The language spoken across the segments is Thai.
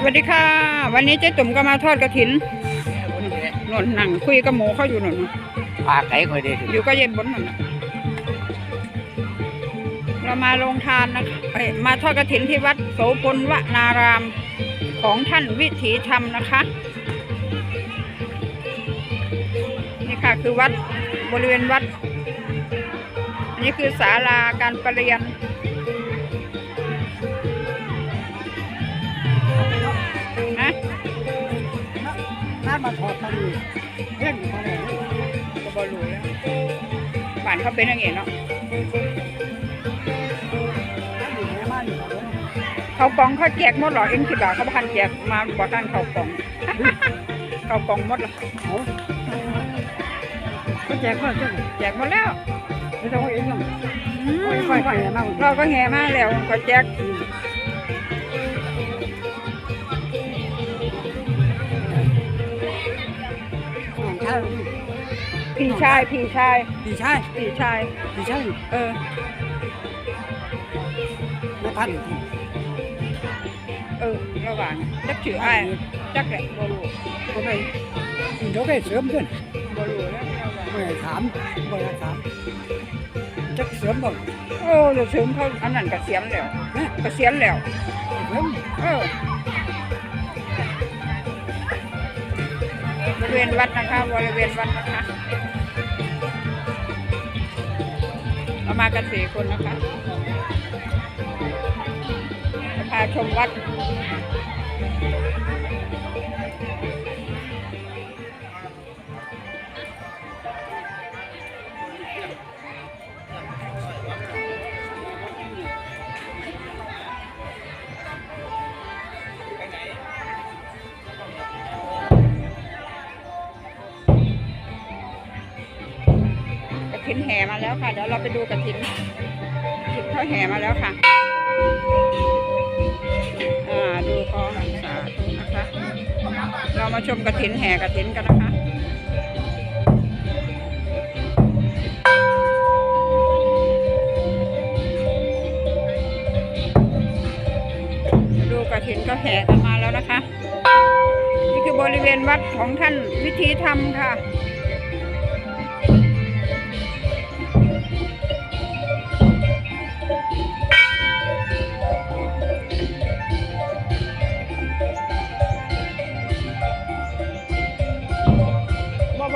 สวัสดีค่ะ วันนี้เจ๊ตุ่มก็มาทอดกระถินหนุนหนังคุยกับหมูเขาอยู่หนุนปลาไก่คอยเด็ดอยู่ก็เย็นบนหนุนน่ะเรามาลงทานนะคะเอ้ยมาทอดกระถินที่วัดโสพลวนารามของท่านวิถีธรรมนะคะ นี่ค่ะคือวัดบริเวณวัด อันนี้คือศาลาการประเรียน น้ามาถอดตะลีเพ่งมาเลยก็บอรู้แล้วบ้านเขาเป็นอย่างงี้เนาะอยู่แม่มาอยู่เขากล่องเขาแจกหมดเหรอเอ็มสิบบาทเขาพันแจกมาบ่ทันเขากล่องเขากล่องหมดเหรอเขาก็แจกก็แจกแจกหมดแล้วไม่ต้องเองหรอกอืมค่อยๆไปมากเราก็แห่มาแล้วก็แจก พี่ชายพี่ชายดีใช่พี่ชายดีใช่เออไม่พันเออระหว่างจักชื่ออ้ายจักแหละบ่รู้ก็ไปเดี๋ยวไปเสริมขึ้นบ่รู้แล้วไม่ถามไม่ถามจะเสริมบ่โอ้เดี๋ยวถึงเขาอันนั้นเกษียณแล้วนะเกษียณแล้วเสริมเออ ริเวณวัดนะคะบริเวณวัดนะคะเรามากันสี่คนนะคะจะพาชมวัด ถินแห่มาแล้วค่ะ เดี๋ยวเราไปดูกระถินกระถินเขาแห่มาแล้วค่ะอ่าดูกองสาธุนะคะ เรามาชมกระถินแห่กระถินกันนะคะดูกระถินก็แห่กันมาแล้วนะคะ นี่คือบริเวณวัดของท่านวิธีธรรมค่ะ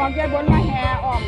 บอบอกยายบนมาแห่ออม